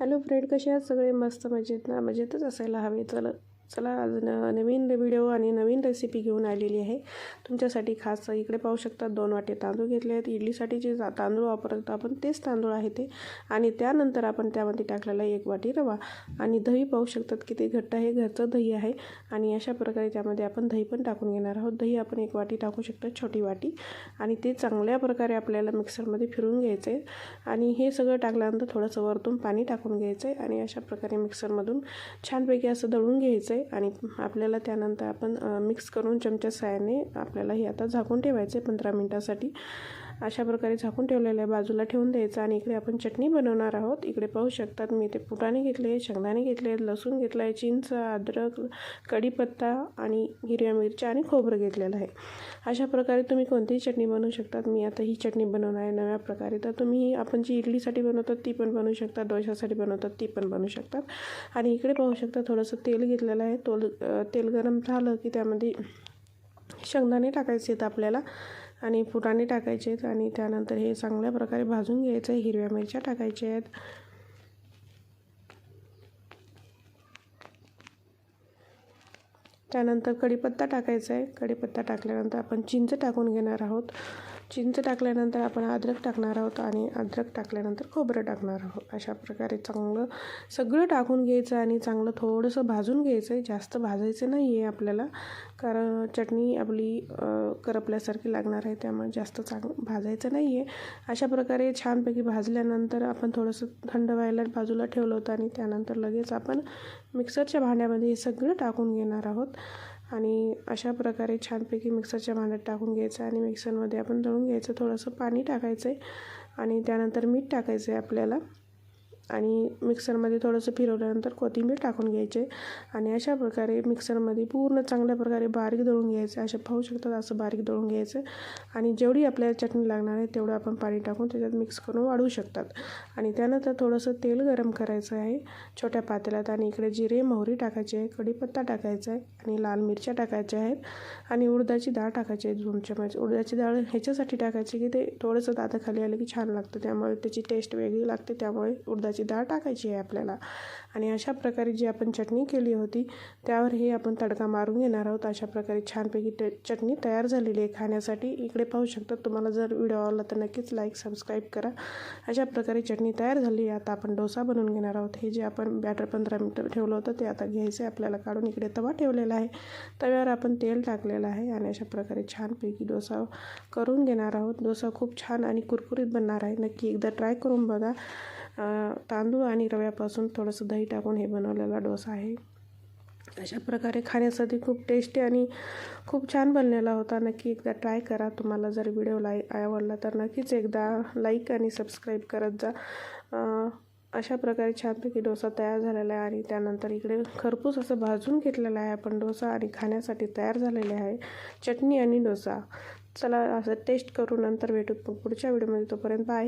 Hello friend कसे आहात? सगळे मस्त मजेत ना? मजेतच असायला हवे चला. चला आज न नवीन व्हिडिओ आणि नवीन रेसिपी घेऊन आलेली आहे. तुमच्यासाठी खास इकडे पाहू शकता दोन वाटे तांदूळ घेतले आहेत. इडलीसाठी जे जा- तांदूळ वापरतो आपण तेच तांदूळ आहे ते. आणि त्यानंतर आपण त्यामध्ये टाकलेला एक वाटी रवा. आणि दही पाहू शकतात की ते घट्ट आहे. घरचं दही आहे. आणि अशा प्रकारे त्यामध्ये आपण दही पण टाकून घेणार आहोत. दही आपण एक वाटी टाकू शकतो छोटी वाटी. आणि ते चांगल्या प्रकारे आपल्याला मिक्सरमध्ये फिरून घ्यायचं आहे आणि हे सगळं टाकल्यानंतर थोडंसं वरतून पाणी टाकून घ्यायचं आहे आणि अशा प्रकारे मिक्सरमधून छानपैकी असं दळून घ्यायचं आहे आणि आपल्याला त्यानंतर आपण मिक्स करून चमच्या साहाय्याने आपल्याला हे आता झाकून ठेवायचं आहे पंधरा मिनटासाठी. अशा प्रकारे झाकून ठेवलेलं आहे बाजूला ठेवून द्यायचं आणि इकडे आपण चटणी बनवणार आहोत. इकडे पाहू शकतात मी ते फुटाणे घेतले शेंगदाणे घेतले लसूण घेतलं आहे चिंच अद्रक कढीपत्ता आणि हिरव्या मिरच्या आणि खोबरं घेतलेलं आहे. अशा प्रकारे तुम्ही कोणतीही चटणी बनवू शकतात. मी आता ही चटणी बनवणार आहे नव्या प्रकारे. तर तुम्ही आपण जी इडलीसाठी बनवतात ती पण बनवू शकता. डोशासाठी बनवतात ती पण बनवू शकतात. आणि इकडे पाहू शकता थोडंसं तेल घेतलेलं आहे. तोल तेल गरम झालं की त्यामध्ये शेंगदाणे टाकायचे आहेत आपल्याला. आणि फुटाणे टाकायचे आहेत आणि त्यानंतर हे चांगल्या प्रकारे भाजून घ्यायचं आहे. हिरव्या मिरच्या टाकायच्या आहेत. त्यानंतर कढीपत्ता टाकायचा आहे. कढीपत्ता टाकल्यानंतर आपण चिंच टाकून घेणार आहोत. चिंच टाकल्यानंतर आपण अद्रक टाकणार आहोत आणि अद्रक टाकल्यानंतर खोबरं टाकणार आहोत. अशा प्रकारे चांगलं सगळं टाकून घ्यायचं आणि चांगलं थोडंसं भाजून घ्यायचं आहे. जास्त भाजायचं नाही आहे आपल्याला कारण चटणी आपली करपल्यासारखी लागणार आहे त्यामुळे जास्त चांग भाजायचं नाही आहे. अशा प्रकारे छानपैकी भाजल्यानंतर आपण थोडंसं थंड व्हायला बाजूला ठेवलं होतं आणि त्यानंतर लगेच आपण मिक्सरच्या भांड्यामध्ये हे सगळं टाकून घेणार आहोत. आणि अशा प्रकारे छानपैकी मिक्सरच्या भांड्यात टाकून घ्यायचं आणि मिक्सरमध्ये आपण दळून घ्यायचं थोडंसं पाणी टाकायचं आहे आणि त्यानंतर मीठ टाकायचं आहे आपल्याला. आणि मिक्सरमध्ये थोडंसं फिरवल्यानंतर कोथिंबीर टाकून घ्यायचे आणि अशा प्रकारे मिक्सरमध्ये पूर्ण चांगल्या प्रकारे बारीक दळून घ्यायचं. असे पाहू शकतात असं बारीक दळून घ्यायचं. आणि जेवढी आपल्याला चटणी लागणार आहे तेवढं आपण पाणी टाकून त्याच्यात मिक्स करून वाढवू शकतात. आणि त्यानंतर थोडंसं तेल गरम करायचं आहे छोट्या पातेल्यात आणि इकडे जिरे मोहरी टाकायची आहे कढीपत्ता टाकायचा आहे आणि लाल मिरच्या टाकायच्या आहेत आणि उडदाची डाळ टाकायची आहे. दोन चमच उडदाची डाळ ह्याच्यासाठी टाकायची की ते थोडंसं दाताखाली आलं की छान लागतं. त्यामुळे त्याची टेस्ट वेगळी लागते. त्यामुळे उडदाची डाळ टाकायची आहे आपल्याला. आणि अशा प्रकारे जी आपण चटणी केली होती त्यावर हे आपण तडका मारून घेणार आहोत. अशा प्रकारे छानपैकी टे चटणी तयार झालेली आहे खाण्यासाठी. इकडे पाहू शकता तुम्हाला जर व्हिडिओ आवडला तर नक्कीच लाईक सबस्क्राईब करा. अशा प्रकारे चटणी तयार झाली आहे. आता आपण डोसा बनवून घेणार आहोत. हे जे आपण बॅटर पंधरा मिनटं ठेवलं होतं ते आता घ्यायचं आहे. आपल्याला काढून इकडे तवा ठेवलेला आहे. तव्यावर आपण तेल टाकलेलं आहे आणि अशा प्रकारे छानपैकी डोसा करून घेणार आहोत. डोसा खूप छान आणि कुरकुरीत बनणार आहे. नक्की एकदा ट्राय करून बघा. तांदूळ आणि रव्यापासून थोडंसं दही टाकून हे बनवलेला डोसा आहे. अशा प्रकारे खाण्यासाठी खूप टेस्टी आणि खूप छान बनलेला होता. नक्की एकदा ट्राय करा. तुम्हाला जर व्हिडिओ लाई आवडला तर नक्कीच एकदा लाईक आणि सबस्क्राईब करत जा. अशा प्रकारे छानपैकी डोसा तयार झालेला आहे आणि त्यानंतर इकडे खरपूस असं भाजून घेतलेला आहे. आपण डोसा आणि खाण्यासाठी तयार झालेले आहे. चटणी आणि डोसा. चला असं टेस्ट करू नंतर भेटू पुढच्या व्हिडिओमध्ये तोपर्यंत बाय